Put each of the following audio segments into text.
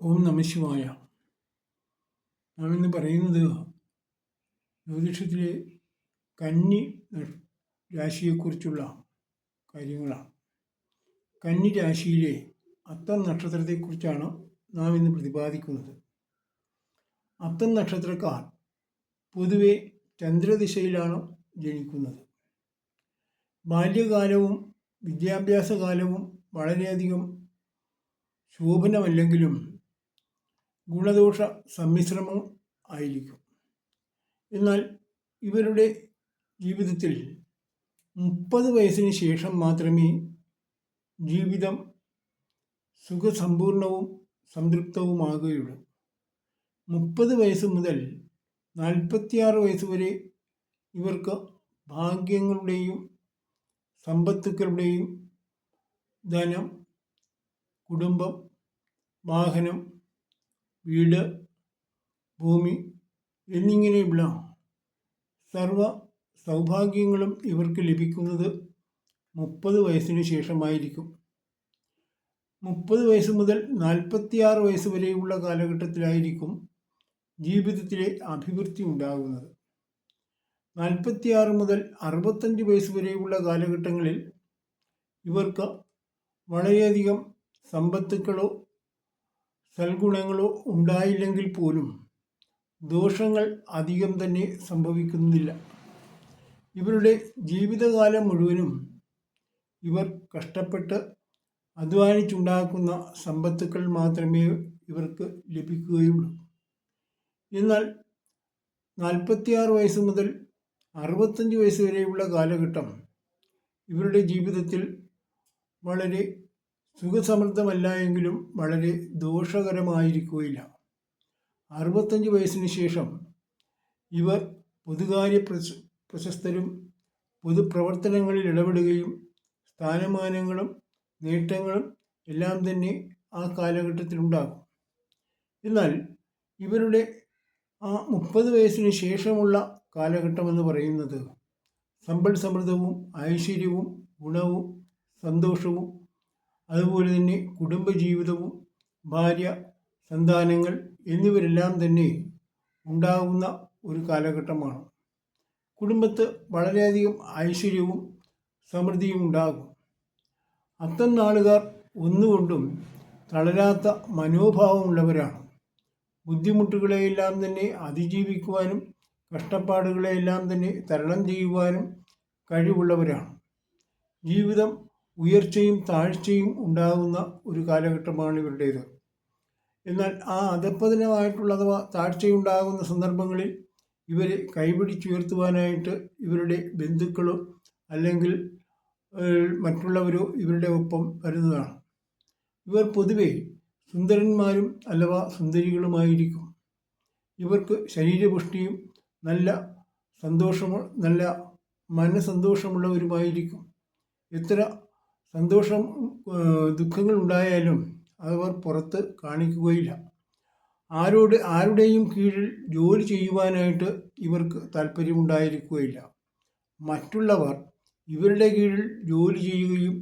ഓം നമശിവായ നാം ഇന്ന് പറയുന്നത് ജ്യോതിഷത്തിലെ കന്നി രാശിയെക്കുറിച്ചുള്ള കാര്യങ്ങളാണ്. കന്നി രാശിയിലെ അത്തം നക്ഷത്രത്തെക്കുറിച്ചാണ് നാം ഇന്ന് പ്രതിപാദിക്കുന്നത്. അത്തം നക്ഷത്രക്കാർ പൊതുവെ ചന്ദ്രദിശയിലാണ് ജനിക്കുന്നത്. ബാല്യകാലവും വിദ്യാഭ്യാസ കാലവും വളരെയധികം ശോഭനമല്ലെങ്കിലും ഗുണദോഷ സമ്മിശ്രമം ആയിരിക്കും. എന്നാൽ ഇവരുടെ ജീവിതത്തിൽ മുപ്പത് വയസ്സിന് ശേഷം മാത്രമേ ജീവിതം സുഖസമ്പൂർണവും സംതൃപ്തവുമാകുകയുള്ളൂ. മുപ്പത് വയസ്സ് മുതൽ നാൽപ്പത്തിയാറ് വയസ്സ് വരെ ഇവർക്ക് ഭാഗ്യങ്ങളുടെയും സമ്പത്തുക്കളുടെയും ധനം കുടുംബം വാഹനം വീട് ഭൂമി എന്നിങ്ങനെയുള്ള സർവ സൗഭാഗ്യങ്ങളും ഇവർക്ക് ലഭിക്കുന്നത് മുപ്പത് വയസ്സിന് ശേഷമായിരിക്കും. മുപ്പത് വയസ്സ് മുതൽ നാൽപ്പത്തിയാറ് വയസ്സ് വരെയുള്ള കാലഘട്ടത്തിലായിരിക്കും ജീവിതത്തിലെ അഭിവൃദ്ധി ഉണ്ടാകുന്നത്. നാൽപ്പത്തിയാറ് മുതൽ അറുപത്തഞ്ച് വയസ്സ് വരെയുള്ള കാലഘട്ടങ്ങളിൽ ഇവർക്ക് വളരെയധികം സമ്പത്തുക്കളോ സൽഗുണങ്ങളോ ഉണ്ടായില്ലെങ്കിൽ പോലും ദോഷങ്ങൾ അധികം തന്നെ സംഭവിക്കുന്നില്ല. ഇവരുടെ ജീവിതകാലം മുഴുവനും ഇവർ കഷ്ടപ്പെട്ട് അധ്വാനിച്ചുണ്ടാക്കുന്ന സമ്പത്തുക്കൾ മാത്രമേ ഇവർക്ക് ലഭിക്കുകയുള്ളൂ. എന്നാൽ നാൽപ്പത്തിയാറ് വയസ്സ് മുതൽ അറുപത്തഞ്ച് വയസ്സ് വരെയുള്ള കാലഘട്ടം ഇവരുടെ ജീവിതത്തിൽ വളരെ സുഖസമൃദ്ധമല്ല എങ്കിലും വളരെ ദോഷകരമായിരിക്കുകയില്ല. അറുപത്തഞ്ച് വയസ്സിന് ശേഷം ഇവർ പൊതുകാര്യ പ്രശ പ്രശസ്തരും പൊതുപ്രവർത്തനങ്ങളിൽ ഇടപെടുകയും സ്ഥാനമാനങ്ങളും നേട്ടങ്ങളും എല്ലാം തന്നെ ആ കാലഘട്ടത്തിലുണ്ടാകും. എന്നാൽ ഇവരുടെ ആ മുപ്പത് വയസ്സിന് ശേഷമുള്ള കാലഘട്ടമെന്ന് പറയുന്നത് സമ്പൽ സമൃദ്ധവും ഐശ്വര്യവും ഗുണവും സന്തോഷവും അതുപോലെ തന്നെ കുടുംബജീവിതവും ഭാര്യ സന്താനങ്ങൾ എന്നിവരെല്ലാം തന്നെ ഉണ്ടാകുന്ന ഒരു കാലഘട്ടമാണ്. കുടുംബത്ത് വളരെയധികം ഐശ്വര്യവും സമൃദ്ധിയും ഉണ്ടാകും. അത്തം നാളുകാർ ഒന്നുകൊണ്ടും തളരാത്ത മനോഭാവമുള്ളവരാണ്. ബുദ്ധിമുട്ടുകളെയെല്ലാം തന്നെ അതിജീവിക്കുവാനും കഷ്ടപ്പാടുകളെയെല്ലാം തന്നെ തരണം ചെയ്യുവാനും കഴിവുള്ളവരാണ്. ജീവിതം ഉയർച്ചയും താഴ്ചയും ഉണ്ടാകുന്ന ഒരു കാലഘട്ടമാണ് ഇവരുടേത്. എന്നാൽ ആ അധപ്പതനമായിട്ടുള്ള അഥവാ താഴ്ചയുണ്ടാകുന്ന സന്ദർഭങ്ങളിൽ ഇവരെ കൈപിടിച്ചുയർത്തുവാനായിട്ട് ഇവരുടെ ബന്ധുക്കളോ അല്ലെങ്കിൽ മറ്റുള്ളവരോ ഇവരുടെ ഒപ്പം വരുന്നതാണ്. ഇവർ പൊതുവെ സുന്ദരന്മാരും അഥവാ സുന്ദരികളുമായിരിക്കും. ഇവർക്ക് ശരീരപുഷ്ടിയും നല്ല സന്തോഷമോ നല്ല മനസന്തോഷമുള്ളവരുമായിരിക്കും എത്ര സന്തോഷം ദുഃഖങ്ങൾ ഉണ്ടായാലും അവർ പുറത്ത് കാണിക്കുകയില്ല. ആരോട് ആരുടെയും കീഴിൽ ജോലി ചെയ്യുവാനായിട്ട് ഇവർക്ക് താല്പര്യമുണ്ടായിരിക്കുകയില്ല. മറ്റുള്ളവർ ഇവരുടെ കീഴിൽ ജോലി ചെയ്യുകയും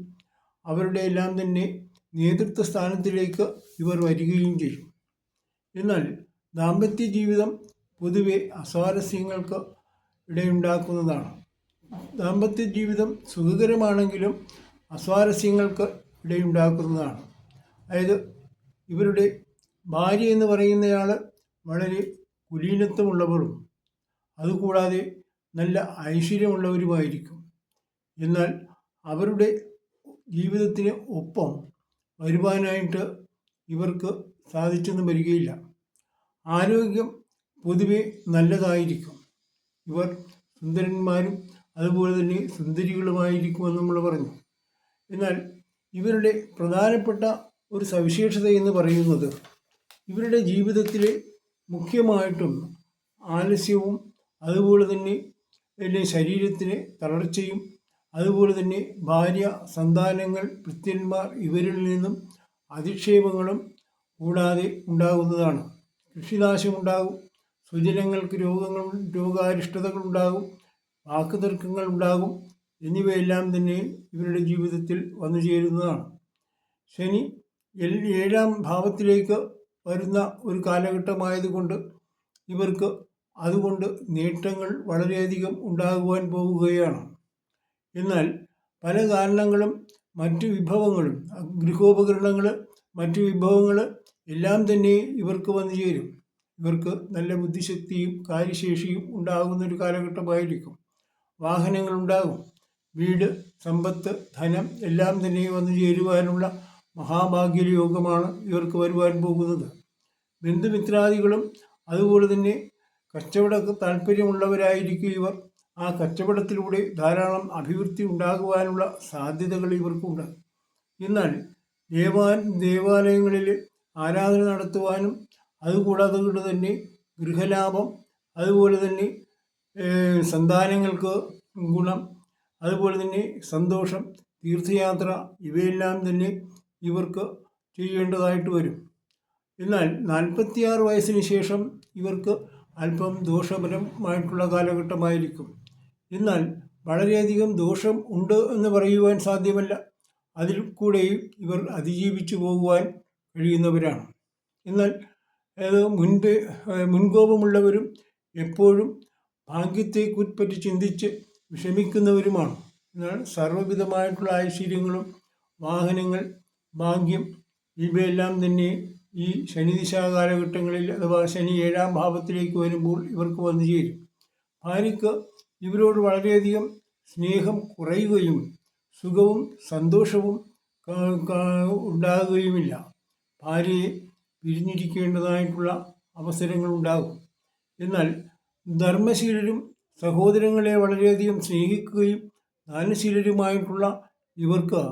അവരുടെ എല്ലാം തന്നെ നേതൃത്വ സ്ഥാനത്തിലേക്ക് ഇവർ വരികയും ചെയ്യും. എന്നാൽ ദാമ്പത്യ ജീവിതം പൊതുവെ അസ്വാരസ്യങ്ങൾക്ക് ഇടയുണ്ടാക്കുന്നതാണ്. ദാമ്പത്യ ജീവിതം സുഖകരമാണെങ്കിലും അസ്വാരസ്യങ്ങൾക്ക് ഇടയുണ്ടാക്കുന്നതാണ്. അതായത് ഇവരുടെ ഭാര്യ എന്ന് പറയുന്നയാൾ വളരെ കുലീനത്വമുള്ളവരും അതുകൂടാതെ നല്ല ഐശ്വര്യമുള്ളവരുമായിരിക്കും. എന്നാൽ അവരുടെ ജീവിതത്തിന് ഒപ്പം വരുവാനായിട്ട് ഇവർക്ക് സാധിച്ചെന്ന് വരികയില്ല. ആരോഗ്യം പൊതുവെ നല്ലതായിരിക്കും. ഇവർ സുന്ദരന്മാരും അതുപോലെ തന്നെ സുന്ദരികളുമായിരിക്കുമെന്ന് നമ്മൾ പറഞ്ഞു. എന്നാൽ ഇവരുടെ പ്രധാനപ്പെട്ട ഒരു സവിശേഷത എന്ന് പറയുന്നത് ഇവരുടെ ജീവിതത്തിലെ മുഖ്യമായിട്ടും ആലസ്യവും അതുപോലെ തന്നെ എന്റെ ശരീരത്തിന് തളർച്ചയും അതുപോലെ തന്നെ ഭാര്യ സന്താനങ്ങൾ ഭൃത്യന്മാർ ഇവരിൽ നിന്നും അധിക്ഷേപങ്ങളും കൂടാതെ ഉണ്ടാകുന്നതാണ്. കൃഷിനാശമുണ്ടാകും സുജനങ്ങൾക്ക് രോഗങ്ങൾ രോഗാരിഷ്ടതകൾ ഉണ്ടാകും വാക്കുതർക്കങ്ങൾ ഉണ്ടാകും എന്നിവയെല്ലാം തന്നെ ഇവരുടെ ജീവിതത്തിൽ വന്നു ചേരുന്നതാണ്. ശനി ഏഴാം ഭാവത്തിലേക്ക് വരുന്ന ഒരു കാലഘട്ടമായതുകൊണ്ട് ഇവർക്ക് അതുകൊണ്ട് നേട്ടങ്ങൾ വളരെയധികം ഉണ്ടാകുവാൻ പോവുകയാണ് എന്നാൽ പല കാരണങ്ങളും മറ്റ് വിഭവങ്ങളും ഗൃഹോപകരണങ്ങൾ മറ്റ് വിഭവങ്ങൾ എല്ലാം തന്നെ ഇവർക്ക് വന്നു ചേരും. ഇവർക്ക് നല്ല ബുദ്ധിശക്തിയും കാര്യശേഷിയും ഉണ്ടാകുന്ന ഒരു കാലഘട്ടമായിരിക്കും. വാഹനങ്ങളുണ്ടാകും വീട് സമ്പത്ത് ധനം എല്ലാം തന്നെ വന്നു ചേരുവാനുള്ള മഹാഭാഗ്യയോഗമാണ് ഇവർക്ക് വരുവാൻ പോകുന്നത്. ബന്ധുമിത്രാദികളും അതുപോലെ തന്നെ കച്ചവട താല്പര്യമുള്ളവരായിരിക്കും ഇവർ. ആ കച്ചവടത്തിലൂടെ ധാരാളം അഭിവൃദ്ധി ഉണ്ടാകുവാനുള്ള സാധ്യതകൾ ഇവർക്കുണ്ട്. എന്നാൽ ദേവാ ദേവാലയങ്ങളിൽ ആരാധന നടത്തുവാനും അതുകൂടാതെ കൊണ്ട് തന്നെ ഗൃഹലാഭം അതുപോലെ തന്നെ സന്താനങ്ങൾക്ക് ഗുണം അതുപോലെ തന്നെ സന്തോഷം തീർത്ഥയാത്ര ഇവയെല്ലാം തന്നെ ഇവർക്ക് ചെയ്യേണ്ടതായിട്ട് വരും. എന്നാൽ നാൽപ്പത്തിയാറ് വയസ്സിന് ശേഷം ഇവർക്ക് അല്പം ദോഷപരമായിട്ടുള്ള കാലഘട്ടമായിരിക്കും. എന്നാൽ വളരെയധികം ദോഷം ഉണ്ട് എന്ന് പറയുവാൻ സാധ്യമല്ല. അതിൽ കൂടെയും ഇവർ അതിജീവിച്ചു പോകുവാൻ കഴിയുന്നവരാണ്. എന്നാൽ അത് മുൻപേ മുൻകോപമുള്ളവരും എപ്പോഴും ഭാഗ്യത്തെ ഭാഗ്യത്തെക്കുറിപ്പറ്റി ചിന്തിച്ച് വിഷമിക്കുന്നവരുമാണ്. എന്നാൽ സർവവിധമായിട്ടുള്ള ഐശ്വര്യങ്ങളും വാഹനങ്ങൾ ഭാഗ്യം ഇവയെല്ലാം തന്നെ ഈ ശനിദിശാ കാലഘട്ടങ്ങളിൽ അഥവാ ശനി ഏഴാം ഭാവത്തിലേക്ക് വരുമ്പോൾ ഇവർക്ക് വന്നു ചേരും. ഭാര്യയ്ക്ക് ഇവരോട് വളരെയധികം സ്നേഹം കുറയുകയും സുഖവും സന്തോഷവും ഉണ്ടാകുകയുമില്ല. ഭാര്യയെ പിരിഞ്ഞിരിക്കേണ്ടതായിട്ടുള്ള അവസരങ്ങളുണ്ടാകും എന്നാൽ ധർമ്മശീലരും സഹോദരങ്ങളെ വളരെയധികം സ്നേഹിക്കുകയും ദാനശീലരുമായിട്ടുള്ള ഇവർക്ക്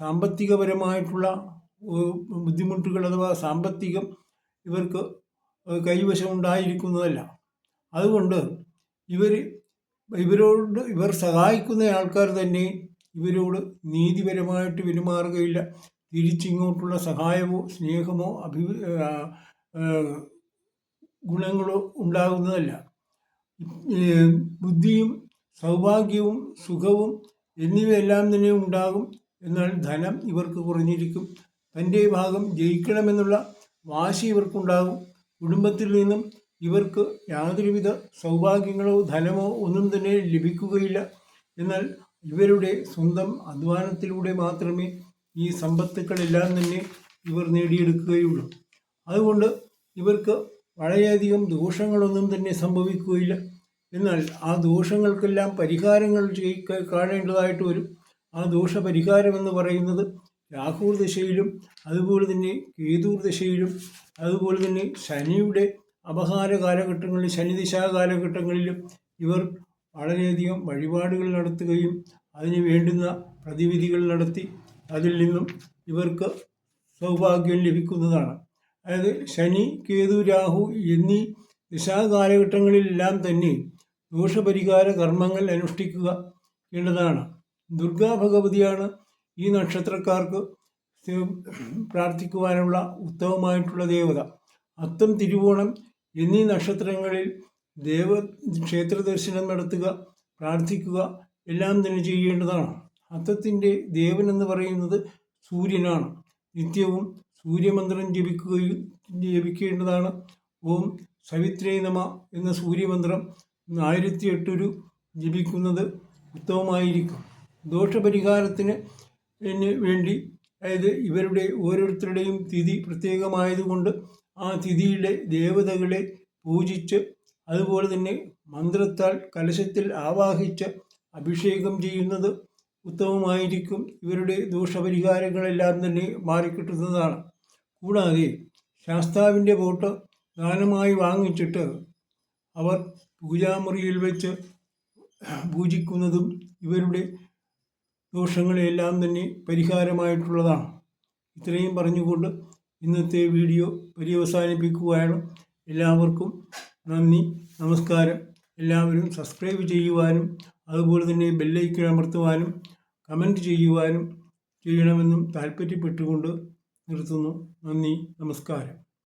സാമ്പത്തികപരമായിട്ടുള്ള ബുദ്ധിമുട്ടുകൾ അഥവാ സാമ്പത്തികം ഇവർക്ക് കൈവശം ഉണ്ടായിരിക്കുന്നതല്ല അതുകൊണ്ട് ഇവർ ഇവരോട് ഇവർ സഹായിക്കുന്ന ആൾക്കാർ തന്നെ ഇവരോട് നീതിപരമായിട്ട് പെരുമാറുകയില്ല. തിരിച്ചിങ്ങോട്ടുള്ള സഹായമോ സ്നേഹമോ അഭി ഗുണങ്ങളോ ഉണ്ടാകുന്നതല്ല. ബുദ്ധിയും സൗഭാഗ്യവും സുഖവും എന്നിവയെല്ലാം തന്നെ ഉണ്ടാകും. എന്നാൽ ധനം ഇവർക്ക് കുറഞ്ഞിരിക്കും. തന്റെ ഭാഗം ജയിക്കണമെന്നുള്ള വാശി ഇവർക്കുണ്ടാകും. കുടുംബത്തിൽ നിന്നും ഇവർക്ക് യാതൊരുവിധ സൗഭാഗ്യങ്ങളോ ധനമോ ഒന്നും തന്നെ ലഭിക്കുകയില്ല. എന്നാൽ ഇവരുടെ സ്വന്തം അധ്വാനത്തിലൂടെ മാത്രമേ ഈ സമ്പത്തുക്കളെല്ലാം തന്നെ ഇവർ നേടിയെടുക്കുകയുള്ളൂ. അതുകൊണ്ട് ഇവർക്ക് വളരെയധികം ദോഷങ്ങളൊന്നും തന്നെ സംഭവിക്കുകയില്ല. എന്നാൽ ആ ദോഷങ്ങൾക്കെല്ലാം പരിഹാരങ്ങൾ കാണേണ്ടതായിട്ട് വരും. ആ ദോഷപരിഹാരം എന്ന് പറയുന്നത് രാഹുർ ദശയിലും അതുപോലെ തന്നെ കേതൂർ ദശയിലും അതുപോലെ തന്നെ ശനിയുടെ അപഹാര കാലഘട്ടങ്ങളിൽ ശനിദിശാ കാലഘട്ടങ്ങളിലും ഇവർ വളരെയധികം വഴിപാടുകൾ നടത്തുകയും അതിന് വേണ്ടുന്ന പ്രതിവിധികൾ നടത്തി അതിൽ നിന്നും ഇവർക്ക് സൗഭാഗ്യം ലഭിക്കുന്നതാണ്. അതായത് ശനി കേതു രാഹു എന്നീ ദിശാകാലഘട്ടങ്ങളിലെല്ലാം തന്നെ ദോഷപരിഹാര കർമ്മങ്ങൾ അനുഷ്ഠിക്കുക എന്നതാണ്. ദുർഗാ ഭഗവതിയാണ് ഈ നക്ഷത്രക്കാർക്ക് പ്രാർത്ഥിക്കുവാനുള്ള ഉത്തമമായിട്ടുള്ള ദേവത. അത്തം തിരുവോണം എന്നീ നക്ഷത്രങ്ങളിൽ ദേവ ക്ഷേത്ര ദർശനം നടത്തുക പ്രാർത്ഥിക്കുക എല്ലാം തന്നെ ചെയ്യേണ്ടതാണ്. അത്തത്തിന്റെ ദേവൻ എന്ന് പറയുന്നത് സൂര്യനാണ്. നിത്യവും സൂര്യമന്ത്രം ജപിക്കുകയും ജപിക്കേണ്ടതാണ്. ഓം സവിത്രേ നമ എന്ന സൂര്യമന്ത്രം ആയിരത്തി എട്ടൊരു ജപിക്കുന്നത് ഉത്തമമായിരിക്കും. ദോഷപരിഹാരത്തിന് വേണ്ടി അതായത് ഇവരുടെ ഓരോരുത്തരുടെയും തിഥി പ്രത്യേകമായതുകൊണ്ട് ആ തിഥിയിലെ ദേവതകളെ പൂജിച്ച് അതുപോലെ തന്നെ മന്ത്രത്താൽ കലശത്തിൽ ആവാഹിച്ച് അഭിഷേകം ചെയ്യുന്നത് ഉത്തമമായിരിക്കും. ഇവരുടെ ദോഷപരിഹാരങ്ങളെല്ലാം തന്നെ മാറിക്കിട്ടുന്നതാണ്. കൂടാതെ ശാസ്താവിന്റെ ഫോട്ടോ ദാനമായി വാങ്ങിച്ചിട്ട് അവർ പൂജാമുറിയിൽ വെച്ച് പൂജിക്കുന്നതും ഇവരുടെ ദോഷങ്ങളെല്ലാം തന്നെ പരിഹാരമായിട്ടുള്ളതാണ്. ഇത്രയും പറഞ്ഞുകൊണ്ട് ഇന്നത്തെ വീഡിയോ പര്യവസാനിപ്പിക്കുകയാണ്. എല്ലാവർക്കും നന്ദി നമസ്കാരം. എല്ലാവരും സബ്സ്ക്രൈബ് ചെയ്യുവാനും അതുപോലെ തന്നെ ബെല്ലൈക്കൺ അമർത്തുവാനും കമന്റ് ചെയ്യുവാനും ചെയ്യണമെന്നും താല്പര്യപ്പെട്ടുകൊണ്ട് നിർത്തുന്നു. നന്ദി നമസ്കാരം.